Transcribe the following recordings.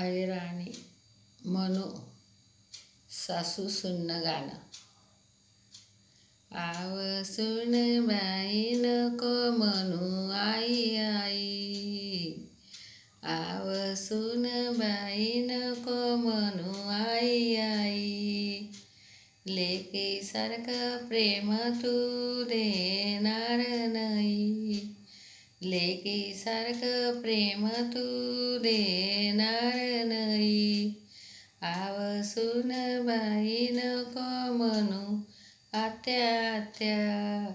राणी मनो सासू सुन्न गाणं. आव सुन बाई नको म्हणू आई आई. आव सुन बाई नको म्हणू आई आई. लेकी सारखं प्रेम तू देणार नाही. लेकी सारखं प्रेम तू देणार आव सुन बाई नको म्हणू आत्या आत्या.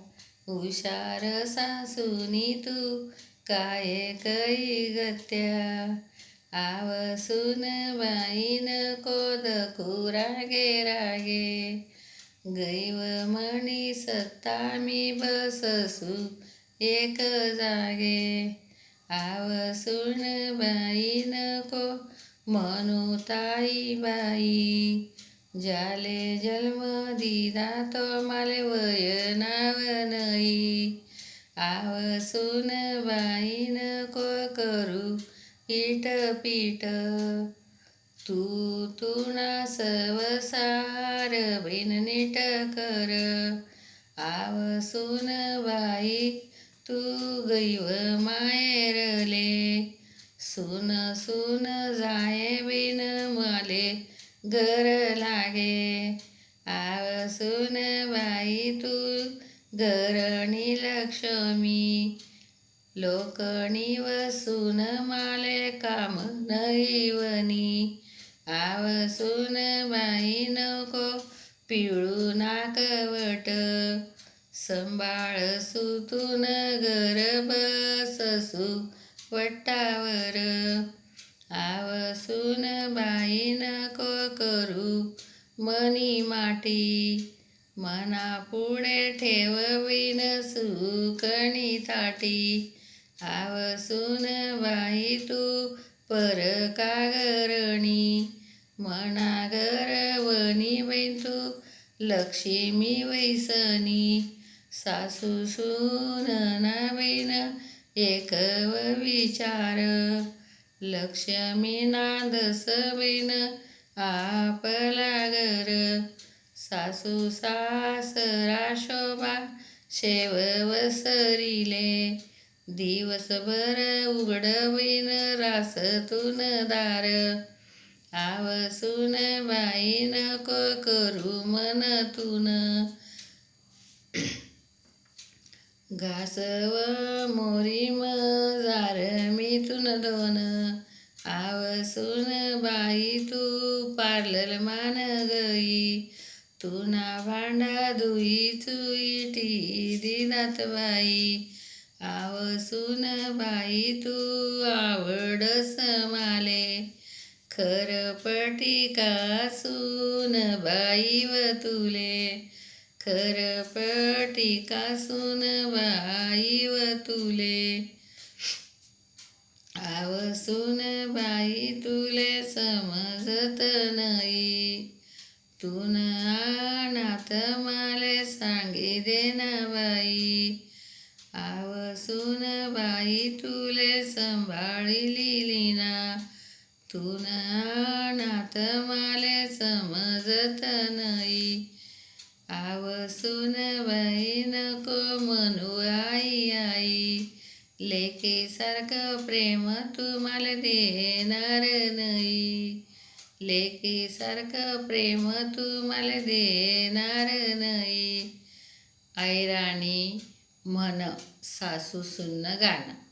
हुशार सासूनी तू काय कई गत्या? आव सुन बाई नको दखू रागे. रागे गैव म्हणी सत्ता मी बससू एक जागे. आव सुन बाई नको म्हणू बाई जाले जन्म दिला तो माले वय नाव नाही आव सुन को करू इट पीट तू तुना सवसार बिन नीट कर। आव सुन बाई तू गैव मायरले। सुन सुन जाय बिन मले घर लागे. आव सुन बाई तू घरणी लक्ष्मी लोकणी वसून माले काम नैवनी. आव सुन बाई नको पिळू नाकवट. संभाळ सुतून घर बससू. वट्टावर आवसून बाई नको करू मनी माटी. मना पुढे ठेवविन सुकणी ताटी. आवसून बाई तू पर कागरणी. मना बैन तू लक्ष्मी वैसनी. सासू सून नावेन एक विचार लक्ष्मी नादस बैन आपला घर सासू सासरा शोभा शेव वसरिले दिवसभर उघडवीन रासतून दार आवसून बाई नको करू मनतून. घासव मोरी मजार मिथून दोन. आवसून बाई तू पार्लर मान गई तुना भांडा धुई टी दिनात बाई. आवसून बाई तू आवडस माले. खरपटी का सून बाई व तुले. खरपटी का बाई व तुले. आवसून बाई तुले समजत नाही. तून अनाथ माले सांगी देना बाई. आवसून बाई तुले सांभाळिली ना तून अनाथ माले समजत नाही. आवसून बाई नको म्हणू आई. आई लेकीसारखं प्रेम तुम्हाला देणार नाही. लेकीसारखं प्रेम तुम्हाला देणार नाही. ऐराणी म्हण सासू सुन्न गाणं.